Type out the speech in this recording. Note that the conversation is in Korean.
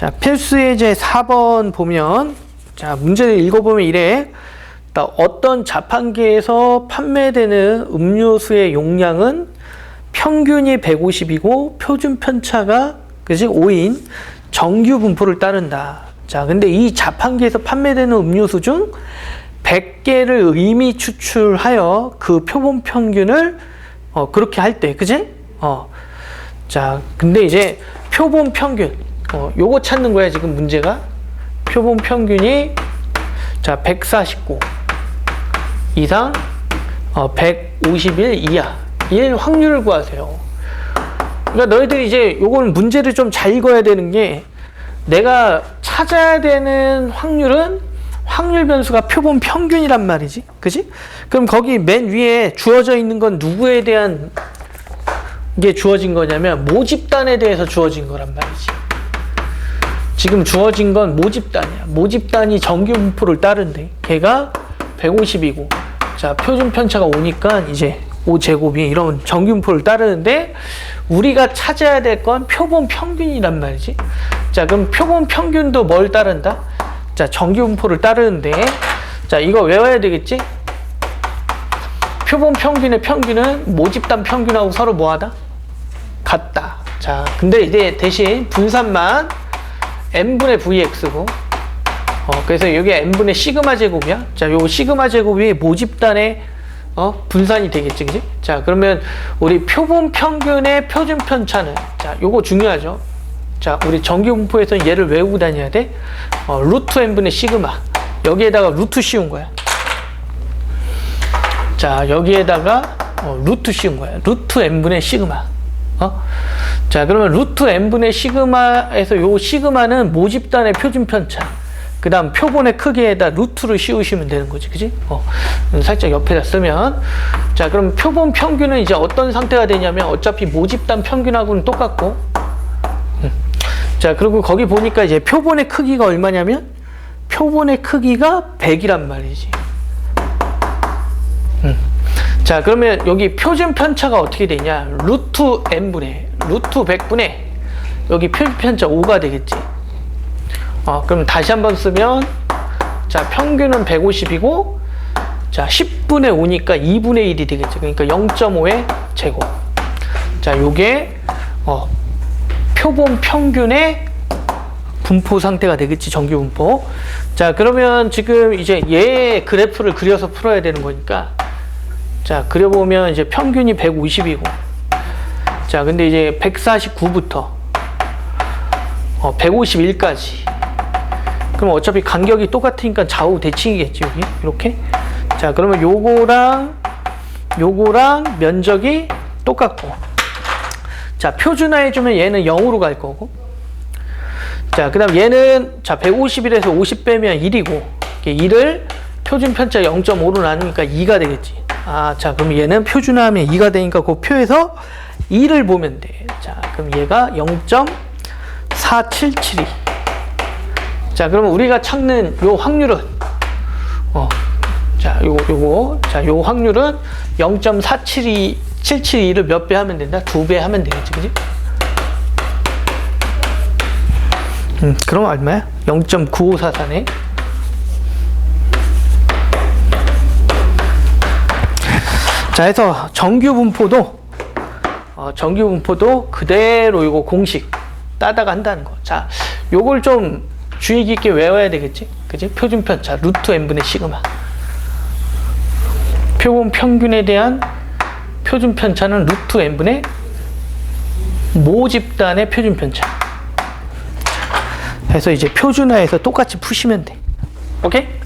자, 필수 예제 4번 보면 자, 문제를 읽어보면 이래. 나 어떤 자판기에서 판매되는 음료수의 용량은 평균이 150이고 표준 편차가 그지 5인 정규 분포를 따른다. 자, 근데 이 자판기에서 판매되는 음료수 중 100개를 의미 추출하여 그 표본 평균을 어, 그렇게 할 때, 그지? 어. 자, 근데 이제 표본 평균, 어, 요거 찾는 거야, 지금 문제가. 표본 평균이, 자, 149 이상, 어, 151 이하. 이 확률을 구하세요. 그러니까 너희들이 이제 요건 문제를 좀 잘 읽어야 되는 게 내가 찾아야 되는 확률은 확률 변수가 표본 평균이란 말이지. 그지? 그럼 거기 맨 위에 주어져 있는 건 누구에 대한 게 주어진 거냐면 모집단에 대해서 주어진 거란 말이지. 지금 주어진 건 모집단이야. 모집단이 정규 분포를 따른대. 걔가 150이고. 자, 표준 편차가 오니까 이제 5제곱이 이런 정규 분포를 따르는데 우리가 찾아야 될 건 표본 평균이란 말이지. 자, 그럼 표본 평균도 뭘 따른다? 자, 정규 분포를 따르는데 자, 이거 외워야 되겠지? 표본 평균의 평균은 모집단 평균하고 서로 뭐하다? 같다. 자, 근데 이제 대신 분산만 n분의 vx고 어, 그래서 여기 n분의 시그마 제곱이야. 자, 요 시그마 제곱이 모집단의 어, 분산이 되겠지, 그지? 자, 그러면 우리 표본 평균의 표준 편차는 자, 요거 중요하죠. 자, 우리 정규 분포에서는 얘를 외우고 다녀야 돼. 어, 루트 n분의 시그마. 여기에다가 루트 씌운 거야. 자, 여기에다가 어, 루트 씌운 거야. 루트 n분의 시그마. 어? 자, 그러면 루트 n분의 시그마에서 요 시그마는 모집단의 표준 편차. 그 다음 표본의 크기에다 루트를 씌우시면 되는 거지. 그지? 어, 살짝 옆에다 쓰면. 자, 그럼 표본 평균은 이제 어떤 상태가 되냐면 어차피 모집단 평균하고는 똑같고. 음. 자, 그리고 거기 보니까 이제 표본의 크기가 얼마냐면 표본의 크기가 100이란 말이지. 음. 자, 그러면 여기 표준 편차가 어떻게 되냐? 루트 n분의 루트 100분의 여기 표준 편차 5가 되겠지. 어, 그럼 다시 한번 쓰면 자, 평균은 150이고 자, 10분의 5니까 2분의 1이 되겠죠. 그러니까 0.5의 제곱. 자, 요게 어, 표본 평균의 분포 상태가 되겠지, 정규 분포. 자, 그러면 지금 이제 얘 그래프를 그려서 풀어야 되는 거니까 자, 그려보면 이제 평균이 150이고. 자, 근데 이제 149부터 어, 151까지. 그럼 어차피 간격이 똑같으니까 좌우 대칭이겠지 여기? 이렇게? 자 그러면 요거랑 요거랑 면적이 똑같고. 자 표준화해 주면 얘는 0으로 갈 거고. 자 그다음 얘는 자 151에서 50 빼면 1이고. 1을 표준 편차 0.5로 나누니까 2가 되겠지 아 자 그럼 얘는 표준화하면 2가 되니까 그 표에서 2를 보면 돼 자 그럼 얘가 0.4772 자, 그러면 우리가 찾는 요 확률은 어. 자, 요거 요거. 자, 요 확률은 0.472 772를 몇 배 하면 된다? 두 배 하면 되겠지. 그지? 음, 그럼 얼마야? 0.9544네. 자, 해서 정규 분포도 어, 정규 분포도 그대로 이거 공식 따다가 한다는 거. 자, 요걸 좀 주의 깊게 외워야 되겠지? 그지? 표준 편차 루트 n분의 시그마. 표본 평균에 대한 표준 편차는 루트 n분의 모집단의 표준 편차. 해서 이제 표준화해서 똑같이 푸시면 돼. 오케이?